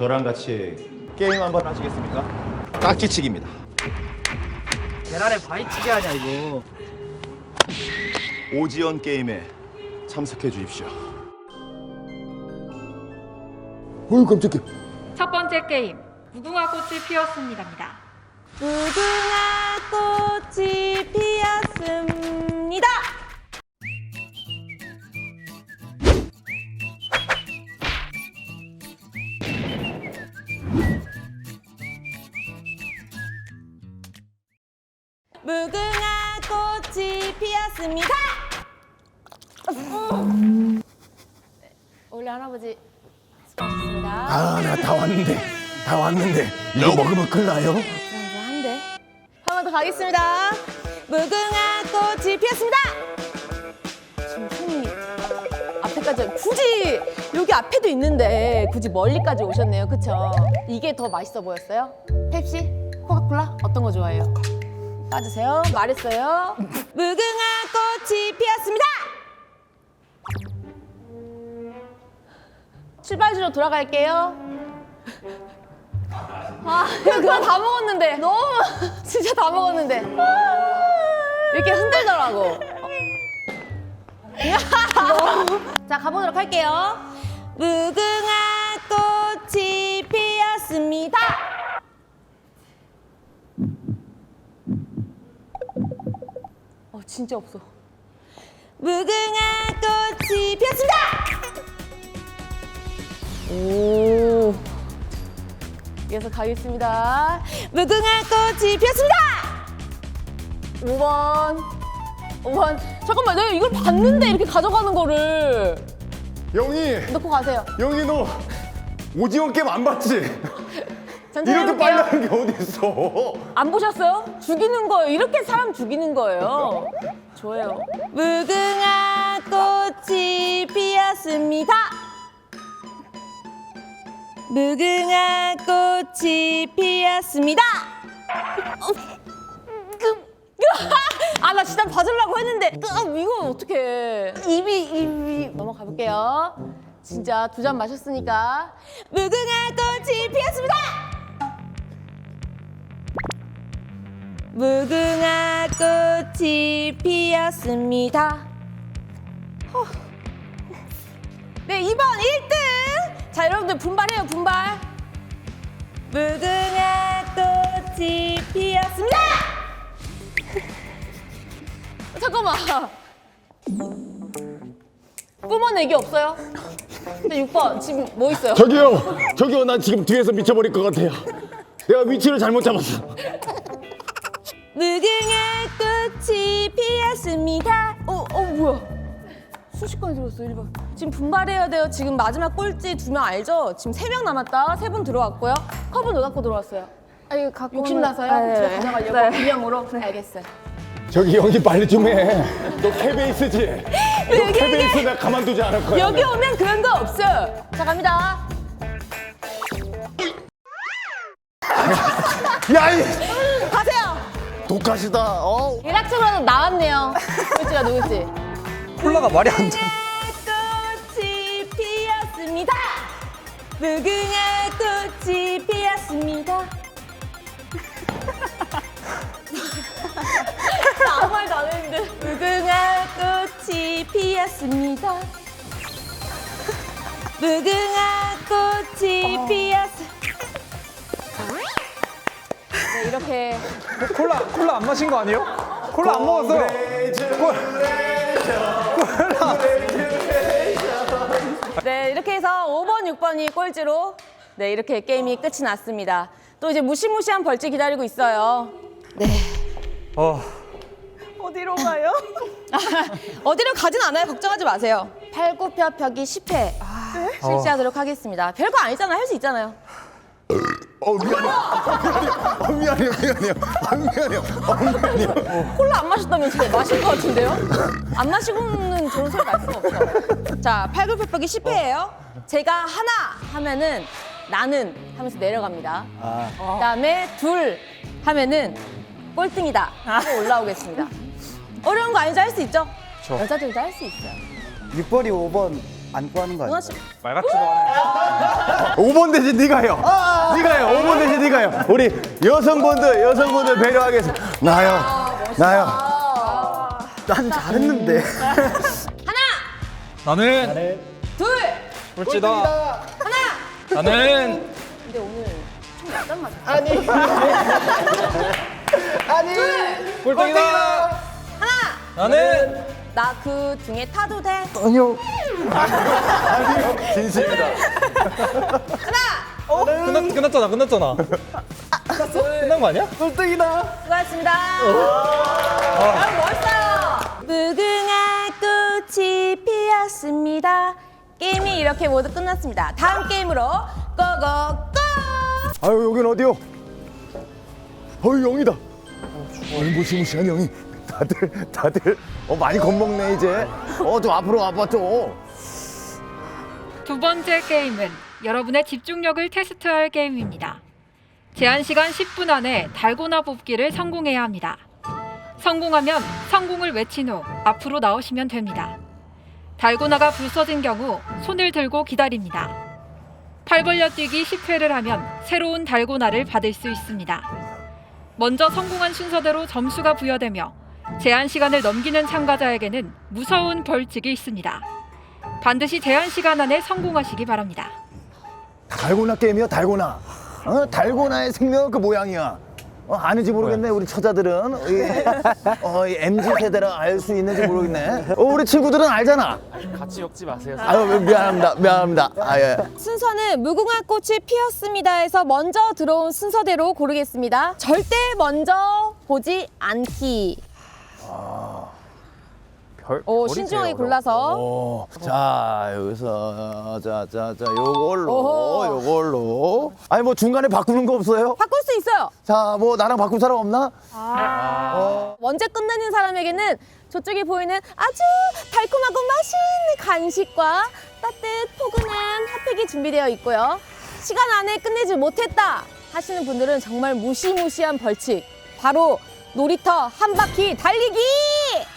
저랑 같이 게임 한번 하시겠습니까? 깍지치기입니다. 계란에 바위치기 하냐 이거 오지연 게임에 참석해 주십시오. 어이 깜짝이야. 첫 번째 게임 무궁화 꽃이 피었습니다입니다. 무궁화 꽃이 피었습 무궁화 꽃이 피었습니다. 원래 할아버지 수고하셨습니다. 아, 나 다 왔는데. 다 왔는데. 이거 먹으면 큰일 나요? 한데 한번 더 가겠습니다. 무궁화 꽃이 피었습니다. 지금 손이 앞에까지 굳이 여기 앞에도 있는데 굳이 멀리까지 오셨네요, 그쵸? 이게 더 맛있어 보였어요? 펩시, 코카콜라 어떤 거 좋아해요? 빠지세요. 말했어요. 무궁화 꽃이 피었습니다. 출발지로 돌아갈게요. 아, 그거 다 먹었는데. 너무, 진짜 다 먹었는데. 이렇게 흔들더라고. 자, 가보도록 할게요. 무궁화 진짜 없어. 무궁화 꽃이 피었습니다! 오. 이어서 가겠습니다. 무궁화 꽃이 피었습니다! 5번. 5번. 잠깐만, 내가 이걸 봤는데 이렇게 가져가는 거를. 영희, 넣고 가세요. 영희 너 오징어 게임 안 봤지? 천천히 이렇게 해볼게요. 빨리 하는 게 어딨어? 안 보셨어요? 죽이는 거예요. 이렇게 사람 죽이는 거예요. 좋아요. 무궁화 꽃이 피었습니다. 무궁화 꽃이 피었습니다. 아, 나 진짜 봐주려고 했는데, 그, 아, 이거 어떡해. 입이, 입이. 넘어가 볼게요. 진짜 두 잔 마셨으니까. 무궁화 꽃이 피었습니다! 무궁화 꽃이 피었습니다. 후. 네, 2번 1등! 자, 여러분들 분발해요, 분발. 무궁화 꽃이 피었습니다! 잠깐만. 뿜어내기 없어요? 근데 6번, 지금 뭐 있어요? 저기요, 저기요, 나 지금 뒤에서 미쳐버릴 것 같아요. 내가 위치를 잘못 잡았어. 무궁화 꽃이 피었습니다. 어, 어, 뭐야? 순식간에 들어왔어, 1번. 지금 분발해야 돼요. 지금 마지막 꼴찌 두 명 알죠? 지금 세 명 남았다. 세 분 들어왔고요. 컵은 너 갖고 들어왔어요. 아, 이거 갖고 욕심 오면- 나서요? 아, 네. 집에 가져가려고? 네. 기념으로? 알겠어요. 저기 영희 빨리 좀 해. 너 캐베이스지? 너 캐베이스 나 가만두지 않을 거야. 여기 오면 그런 거 없어. 자, 갑니다. 야, 이. 독하시다. 어? 일학적으로는 나왔네요. 꼴찌가 누구지? 콜라가 말이 안 돼. 꽃이 피었습니다. 무궁화 꽃이 피었습니다. 나 아무 말도 안 했는데. 무궁화 꽃이 피었습니다. 무궁화 꽃이 피었습니다. 네, 이렇게 콜라 콜라 안 마신 거 아니에요? 콜라 안 먹었어. 네, 이렇게 해서 5번, 6번이 꼴찌로 네, 이렇게 게임이 끝이 났습니다. 또 이제 무시무시한 벌칙 기다리고 있어요. 어. 어디로 가요? 어디로 가진 않아요. 걱정하지 마세요. 팔굽혀펴기 10회 실시하도록 하겠습니다. 별거 아니잖아요. 할 수 있잖아요. 어, 미안해. 어, 미안해. 어, 미안해요. 어, 미안해요. 어, 미안해요. 콜라 안 마셨다면서요? 마실 것 같은데요? 안 마시고는 저런 소리 날 수가 없어. 자, 팔굽혀펴기 10회예요. 제가 하나 하면은 나는 하면서 내려갑니다. 그다음에 둘 하면은 꼴등이다 하고 올라오겠습니다. 어려운 거 아니죠? 할 수 있죠? 여자들도 할 수 있어요. 6번이 5번 안고 하는 거 아니야? 말 같지도 않아. 5번 대신 네가 해요. 네가 해요. 5번 대신 네가 해요. 우리 여성분들 여성분들 위해서 나요. 나요. 난 잘했는데. 나는 둘. 꼴찌다. 하나. 나는 근데 오늘 좀 약간 맞아. 꼴등이다. 하나. 나는 나 그 중에 타도 돼. 아니요. 진심이다. 끝났 끝났잖아. 끝났잖아. 끝난 거 아니야? 수고하셨습니다. 여러분 멋있어요. 무궁화 꽃이 피었습니다. 게임이 이렇게 모두 끝났습니다. 다음 게임으로 고고고! 아유 여긴 어디요? 어유 영이다. 어이 무시무시한 영이. 다들 다들 어 많이 겁먹네 이제. 어 좀 앞으로 와봐 좀. 두 번째 게임은 여러분의 집중력을 테스트할 게임입니다. 제한 시간 10분 안에 달고나 뽑기를 성공해야 합니다. 성공하면 성공을 외친 후 앞으로 나오시면 됩니다. 달고나가 부서진 경우 손을 들고 기다립니다. 팔 벌려 뛰기 10회를 하면 새로운 달고나를 받을 수 있습니다. 먼저 성공한 순서대로 점수가 부여되며 제한 시간을 넘기는 참가자에게는 무서운 벌칙이 있습니다. 반드시 제한 시간 안에 성공하시기 바랍니다. 달고나 게임이야 달고나. 어 달고나의 생명은 그 모양이야. 어, 아는지 모르겠네 우리 처자들은 이, 어, 이 MZ 세대라 알 수 있는지 모르겠네. 어, 우리 친구들은 알잖아. 같이 엮지 마세요. 아유 미안합니다 미안합니다. 아 예. 순서는 무궁화 꽃이 피었습니다에서 먼저 들어온 순서대로 고르겠습니다. 절대 먼저 보지 않기. 별. 오, 별이 신중하게. 골라서. 어, 자 여기서 자자자 요걸로 오호. 요걸로. 아니 뭐 중간에 바꾸는 거 없어요? 바꿀 수 있어요. 자 뭐 나랑 바꿀 사람 없나? 먼저 끝내는 사람에게는 저쪽에 보이는 아주 달콤하고 맛있는 간식과 따뜻 포근한 핫팩이 준비되어 있고요. 시간 안에 끝내지 못했다 하시는 분들은 정말 무시무시한 벌칙. 바로 놀이터 한 바퀴 달리기!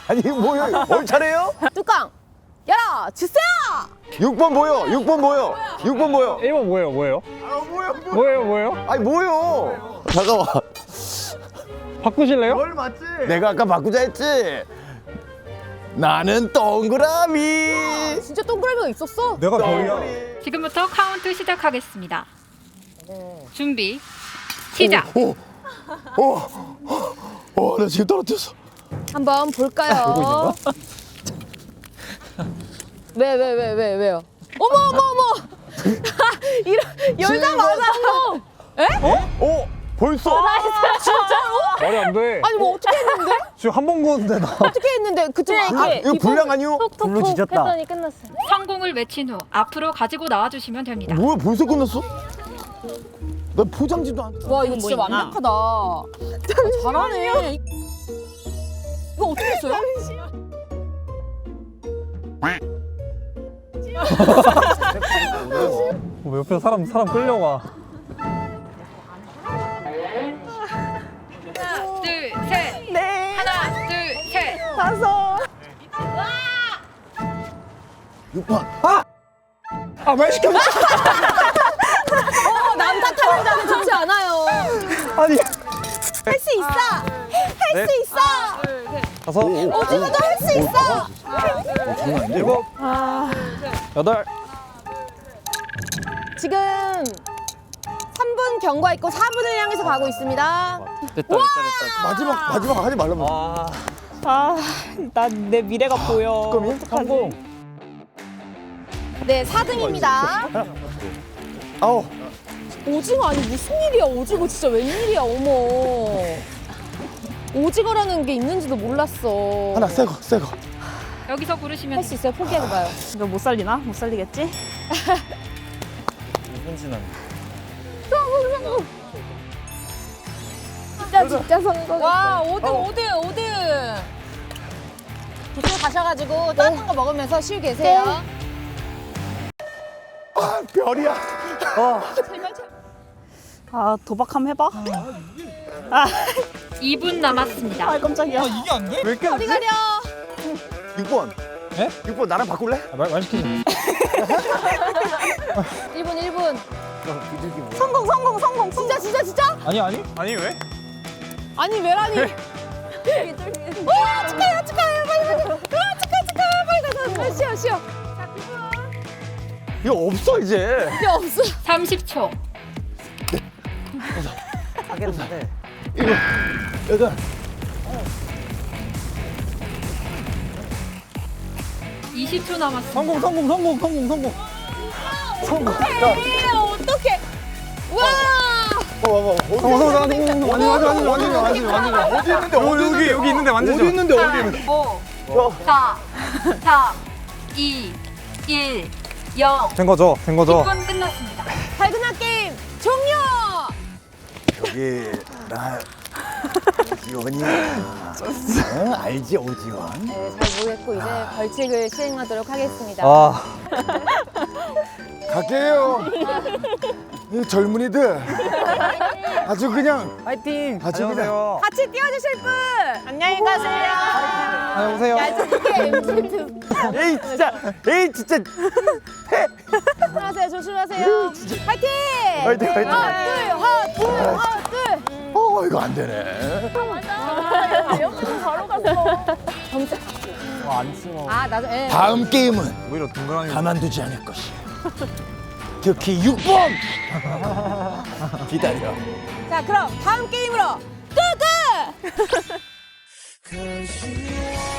아니 뭐요? 뭘 차례요? 뚜껑 열어 주세요! 6번 뭐요? 6번 뭐요? 6번 뭐요? 1번 뭐예요? 뭐예요? 뭐예요? 뭐예요? 아니 뭐요? 잠깐만. 바꾸실래요? 내가 아까 바꾸자 했지. 나는 동그라미. 진짜 동그라미가 있었어? 내가 별이야. 지금부터 카운트 시작하겠습니다. 준비 시작. 오, 오, 오, 나 지금 떨어졌어. 한번 볼까요? 왜 왜 왜 왜 왜, 요 어머 어머 어머! 이런 열자마자 에? 오, 벌써? 진짜로? 말이 안 돼. 아니 뭐 어떻게 했는데? 지금 한 번 구웠는데 나. 어떻게 했는데 그쪽 아, 이거 불량 아니요? 불로 지졌다. 했더니 끝났어. 성공을 외친 후 앞으로 가지고 나와 주시면 됩니다. 뭐야, 벌써 끝났어? 나 포장지도 안. 와 이거 진짜 완벽하다. 잘하네. 이거 어떻게 했어요? 뭐 옆에 사람 사람 끌려가. 하나, 둘, 셋. 네. 하나, 둘, 셋. 다섯. 6번. 아말 시켜. 어, 남자 타는 자는 좋지 않아요. 아니. 할 수 있어. 할수 있어. 다섯. 오징어도 할 수 있어. 장난 아닌데? 일곱. 여덟. 지금 3분 경과 있고 4분을 향해서 가고 있습니다. 됐다 됐다 됐다. 마지막, 마지막 하지 말라면. 아. 아, 난내 미래가 보여. 그럼요? 성공. 네, 4등입니다. 아우. 오징어 아니 무슨 일이야? 오징어 진짜 웬일이야? 어머. 오징어라는 게 있는지도 몰랐어. 하나, 새 거, 새 거. 여기서 고르시면 할 수 있어요? 포기해봐요. 이거 못 살리나? 못 살리겠지? 현진아. 진짜 진짜 성공. 와, 5등, 5등, 5등. 저쪽 가셔가지고 따뜻한 거 먹으면서 쉬고 계세요. 아, 별이야. 아, 도박 한번 해봐. 2분 남았습니다. 아, 깜짝이야. 이게 안 돼? 왜 이렇게 어디 가려? 6번. 에? 6번 나랑 바꿀래? 아, 말, 말 시키지 마. 1분 1분. 성공 성공 성공 진짜 진짜 진짜? 아니 아니 아니 왜? 아니 왜라니? 와 축하해요 축하해요 빨리 빨리. 와 축하 축하 빨리 가서 쉬어 쉬어. 이거 없어 이제. 이게 없어. 30초. 여덟. 이십 초 남았습니다. 성공 성공 성공 성공 성공. 어떡해 어떡해. 와. 성공 성공 성공 완전 완전 완전 완전 완전 완전 어디 있는데 어디 여기 여기 있는데 완전 어디 있는데 어디 있는데? 5, 4, 3, 2, 1, 0. 된 거죠 된 거죠. 10분 끝났습니다. 달고나 게임 종료. 여기 나 오지원이야. 어? 알지 오지원? 네, 잘 모르겠고 이제 벌칙을 시행하도록 하겠습니다. 아 갈게요. 이 젊은이들 아주 그냥 파이팅. 아주 안녕하세요. 같이 뛰어주실 분. 안녕히 가세요 안녕하세요. MZ 에이 진짜 에이 진짜 조심하세요, 조심하세요. 파이팅! 화이팅, 화이팅. 하나, 둘, 하나, 둘, 하나, 둘. 어 이거 안 되네. 옆에서 바로 갔어. 점수. 안 치워. 아, 나도, 예. 다음 게임은 오히려 동그라미. 가만두지 않을 것이야. 특히 6번 기다려. 자, 그럼 다음 게임으로 고고!